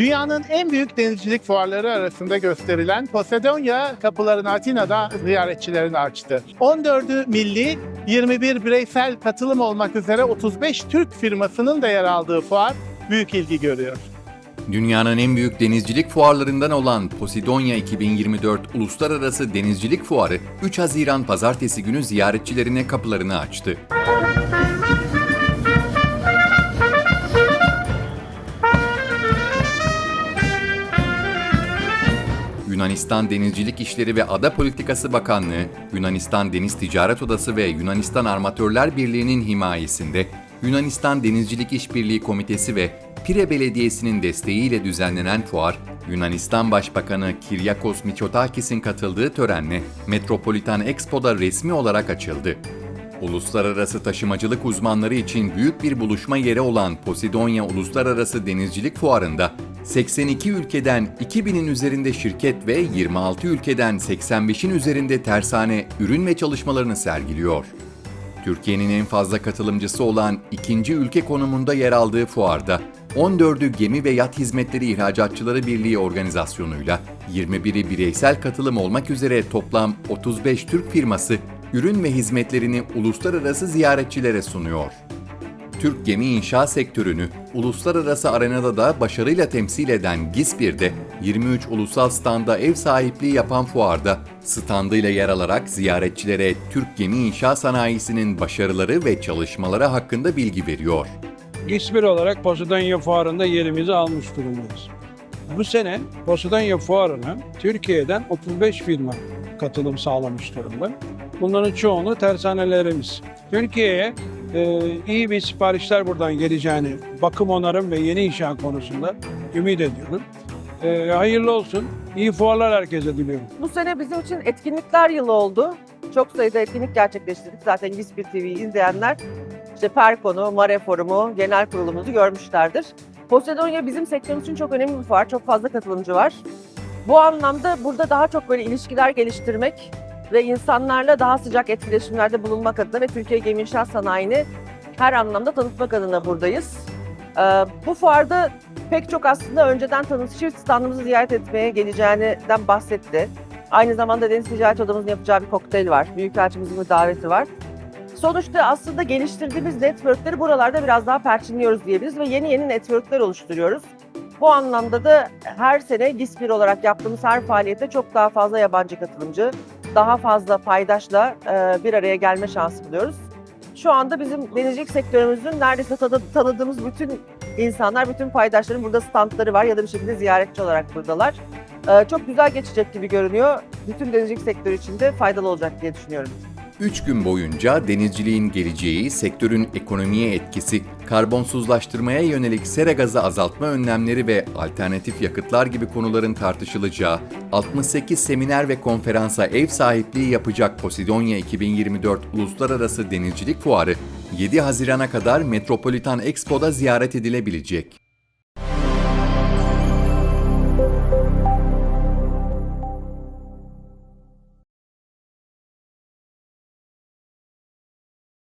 Dünyanın en büyük denizcilik fuarları arasında gösterilen Posidonia kapılarını Atina'da ziyaretçilerini açtı. 14'ü milli, 21 bireysel katılım olmak üzere 35 Türk firmasının da yer aldığı fuar büyük ilgi görüyor. Dünyanın en büyük denizcilik fuarlarından olan Posidonia 2024 Uluslararası Denizcilik Fuarı 3 Haziran Pazartesi günü ziyaretçilerine kapılarını açtı. Yunanistan Denizcilik İşleri ve Ada Politikası Bakanlığı, Yunanistan Deniz Ticaret Odası ve Yunanistan Armatörler Birliği'nin himayesinde Yunanistan Denizcilik İşbirliği Komitesi ve Pire Belediyesi'nin desteğiyle düzenlenen fuar, Yunanistan Başbakanı Kiryakos Mitsotakis'in katıldığı törenle Metropolitan Expo'da resmi olarak açıldı. Uluslararası taşımacılık uzmanları için büyük bir buluşma yeri olan Posidonia Uluslararası Denizcilik Fuarı'nda 82 ülkeden 2000'in üzerinde şirket ve 26 ülkeden 85'in üzerinde tersane ürün ve çalışmalarını sergiliyor. Türkiye'nin en fazla katılımcısı olan ikinci ülke konumunda yer aldığı fuarda 14'ü Gemi ve Yat Hizmetleri İhracatçıları Birliği organizasyonuyla 21'i bireysel katılım olmak üzere toplam 35 Türk firması ürün ve hizmetlerini uluslararası ziyaretçilere sunuyor. Türk gemi inşa sektörünü uluslararası arenada da başarıyla temsil eden GİSPİR'de 23 ulusal standa ev sahipliği yapan fuarda standıyla yer alarak ziyaretçilere Türk gemi inşa sanayisinin başarıları ve çalışmaları hakkında bilgi veriyor. İsmir olarak Posidonya Fuarı'nda yerimizi almış durumdayız. Bu sene Posidonya Fuarı'na Türkiye'den 35 firma katılım sağlamış durumda. Bunların çoğunu tersanelerimiz. Türkiye'ye e, iyi bir siparişler buradan geleceğini, bakım onarım ve yeni inşa konusunda ümit ediyorum. E, hayırlı olsun. İyi fuarlar herkese diliyorum. Bu sene bizim için etkinlikler yılı oldu. Çok sayıda etkinlik gerçekleştirdik. Zaten Gispir TV'yi izleyenler işte Perkon'u, Mare Forum'u, genel kurulumuzu görmüşlerdir. Posidonia bizim sektörümüz için çok önemli bir fuar. Çok fazla katılımcı var. Bu anlamda burada daha çok böyle ilişkiler geliştirmek ve insanlarla daha sıcak etkileşimlerde bulunmak adına ve Türkiye Gemi İnşaat Sanayi'ni her anlamda tanıtmak adına buradayız. Ee, bu fuarda pek çok aslında önceden tanıtıcı standımızı ziyaret etmeye geleceğinden bahsetti. Aynı zamanda Deniz Ticaret Odamızın yapacağı bir kokteyl var. Büyükelçimizin bir daveti var. Sonuçta aslında geliştirdiğimiz networkleri buralarda biraz daha perçinliyoruz diyebiliriz ve yeni yeni networkler oluşturuyoruz. Bu anlamda da her sene GİSPİR olarak yaptığımız her faaliyete çok daha fazla yabancı katılımcı, daha fazla paydaşla e, bir araya gelme şansı buluyoruz. Şu anda bizim denizcilik sektörümüzün neredeyse tanı- tanıdığımız bütün insanlar, bütün paydaşların burada standları var ya da bir şekilde ziyaretçi olarak buradalar. Ee, çok güzel geçecek gibi görünüyor. Bütün denizcilik sektörü için de faydalı olacak diye düşünüyorum. 3 gün boyunca denizciliğin geleceği, sektörün ekonomiye etkisi, karbonsuzlaştırmaya yönelik sera gazı azaltma önlemleri ve alternatif yakıtlar gibi konuların tartışılacağı 68 seminer ve konferansa ev sahipliği yapacak Posidonia 2024 Uluslararası Denizcilik Fuarı 7 Haziran'a kadar Metropolitan Expo'da ziyaret edilebilecek.